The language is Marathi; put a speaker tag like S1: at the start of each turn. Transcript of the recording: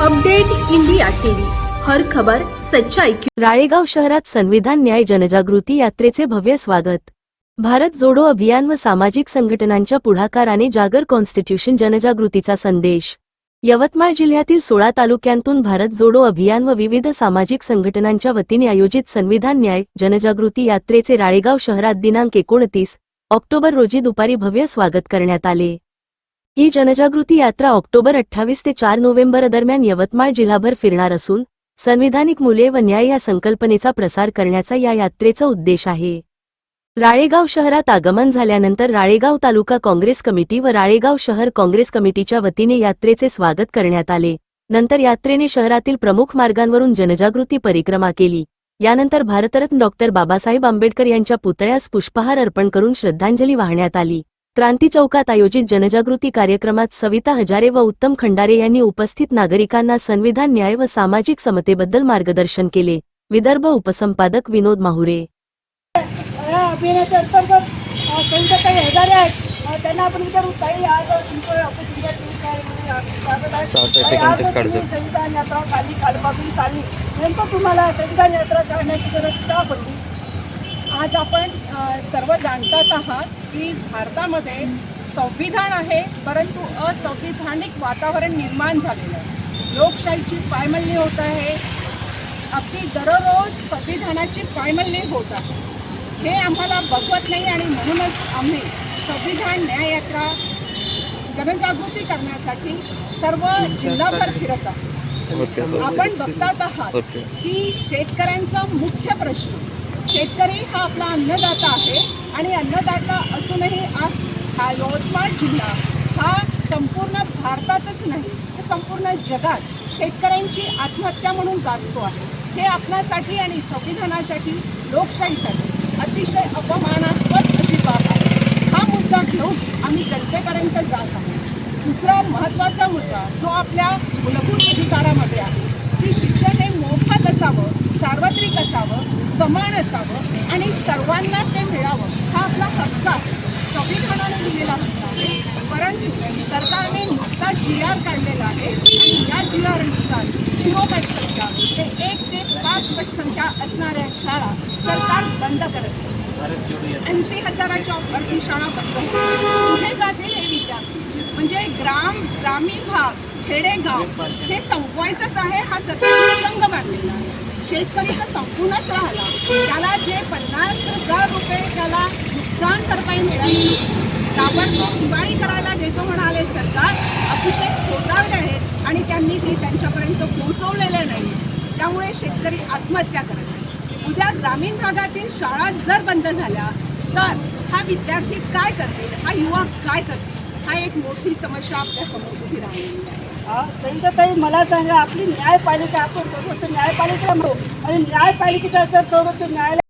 S1: Update India TV. हर खबर सच्चाई
S2: राळेगाव शहरात संविधान न्याय जनजागृती यात्रेचे भव्य स्वागत. भारत जोडो अभियान व सामाजिक संघटनांच्या पुढाकाराने जागर कॉन्स्टिट्यूशन जनजागृतीचा संदेश. यवतमाळ जिल्ह्यातील सोळा तालुक्यांतून भारत जोडो अभियान व विविध सामाजिक संघटनांच्या वतीने आयोजित संविधान न्याय जनजागृती यात्रेचे राळेगाव शहरात दिनांक एकोणतीस ऑक्टोबर रोजी दुपारी भव्य स्वागत करण्यात आले. ही जनजागृती यात्रा ऑक्टोबर अठ्ठावीस ते चार नोव्हेंबर दरम्यान यवतमाळ जिल्हाभर फिरणार असून संविधानिक मुले व न्याय या संकल्पनेचा प्रसार करण्याचा या यात्रेचा उद्देश आहे. राळेगाव शहरात आगमन झाल्यानंतर राळेगाव तालुका काँग्रेस कमिटी व राळेगाव शहर काँग्रेस कमिटीच्या वतीने यात्रेचे स्वागत करण्यात आले. नंतर यात्रेने शहरातील प्रमुख मार्गांवरून जनजागृती परिक्रमा केली. यानंतर भारतरत्न डॉक्टर बाबासाहेब आंबेडकर यांच्या पुतळ्यास पुष्पहार अर्पण करून श्रद्धांजली वाहण्यात आली. क्रांती चौकात आयोजित जनजागृती कार्यक्रमात सविता हजारे व उत्तम खंडारे यांनी उपस्थित नागरिकांना संविधान न्याय व सामाजिक समतेबद्दल मार्गदर्शन केले. विदर्भ उपसंपादक विनोद माहुरे.
S3: त्यांना आपण विचारू काही आज म्हणजे आज
S4: काढतो.
S3: तुम्ही संविधान यात्रा काढली कालपासून चालली. नेमकं तुम्हाला संविधान यात्रा काढण्याची गरज का पडली?
S5: आज आपण सर्व जाणतात आहात. की भारतामध्ये संविधान आहे परंतु असंविधानिक वातावरण निर्माण झालेलं आहे. लोकशाहीची पायमल्ली होत आहे. अगदी दररोज संविधानाची पायमल्ली होत आहे. हे आम्हाला बघवत नाही आणि म्हणूनच आम्ही संविधान न्याययात्रा जनजागृती करण्यासाठी सर्व जिल्हाभर फिरत आहोत. आपण बघतात आहात. की शेतकऱ्यांचा मुख्य प्रश्न शेतकरी हा आपला अन्नदाता आहे आणि अन्नदाता असूनही आज हा यवतमाळ जिल्हा हा संपूर्ण भारतातच नाही तर संपूर्ण जगात शेतकऱ्यांची आत्महत्या म्हणून गाजतो आहे. हे आपणासाठी आणि संविधानासाठी लोकशाहीसाठी अतिशय अपमानास्पद अशी बाब आहे. हा मुद्दा घेऊन आम्ही जनतेपर्यंत जात आहोत. दुसरा महत्त्वाचा मुद्दा जो आपल्या मूलभूत अधिकारामध्ये आहे की शिक्षण हे मोफत असावं सार्वत्रिक असावं समान असावं आणि सर्वांना ते मिळावं हा आपला हक्क आहे. संविधानाने दिलेला हक्क आहे. परंतु सरकारने नुकताच जी आर काढलेला आहे आणि या जी आरनुसार झिरो पटसंख्या ते एक ते पाच पटसंख्या असणाऱ्या शाळा सरकार बंद करत ऐंशी हजाराच्या भरती शाळा बंद पुढे जातील हे विद्यार्थी. म्हणजे ग्राम ग्रामीण भाग खेडेगाव हे संपवायचंच आहे हा सरकार प्रसंग बांधलेला आहे. शेतकरी तर संपूर्णच राहिला. त्याला जे पन्नास हजार रुपये त्याला नुकसान भरपाई मिळाली ताबडतोब दिवाळी करायला देतो म्हणाले सरकार. अतिशय खोटारले आहेत आणि त्यांनी ती त्यांच्यापर्यंत पोहोचवलेले नाही. त्यामुळे शेतकरी आत्महत्या करत आहेत. उद्या ग्रामीण भागातील शाळा जर बंद झाल्या तर हा विद्यार्थी काय करतील? हा युवा काय करतील? हा एक मोठी समस्या आपल्यासमोर उभी राहिलेली आहे
S3: अ, मला सांगा आपली न्यायपालिका आपण सर्वोच्च न्यायपालिका म्हणू आणि न्यायपालिकेचा जर सर्वोच्च न्यायालय